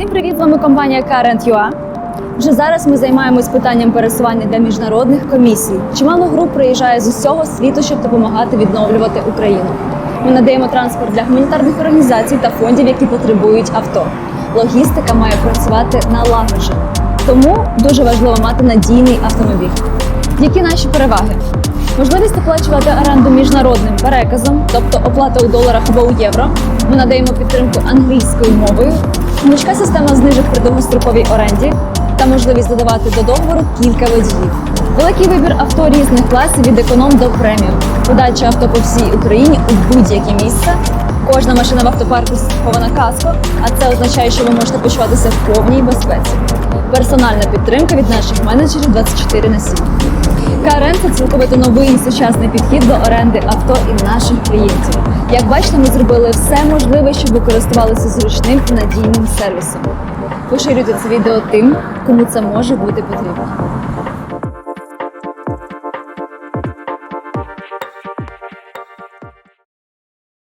Всім привіт! З вами компанія Current.ua. Вже зараз ми займаємось питанням пересування для міжнародних комісій. Чимало груп приїжджає з усього світу, щоб допомагати відновлювати Україну. Ми надаємо транспорт для гуманітарних організацій та фондів, які потребують авто. Логістика має працювати налагоджено. Тому дуже важливо мати надійний автомобіль. Які наші переваги? Можливість оплачувати оренду міжнародним переказом, тобто оплата у доларах або у євро. Ми надаємо підтримку англійською мовою, гнучка система знижок при довгостроковій оренді та можливість додавати до договору кілька водіїв. Великий вибір авто різних класів від економ до преміум. Подача авто по всій Україні у будь-яке місце. Кожна машина в автопарку схована каско, а це означає, що ви можете почуватися в повній безпеці. Персональна підтримка від наших менеджерів 24 на 7. КРН – це цілковито новий сучасний підхід до оренди авто і наших клієнтів. Як бачите, ми зробили все можливе, щоб ви користувалися зручним і надійним сервісом. Поширюйте це відео тим, кому це може бути потрібно.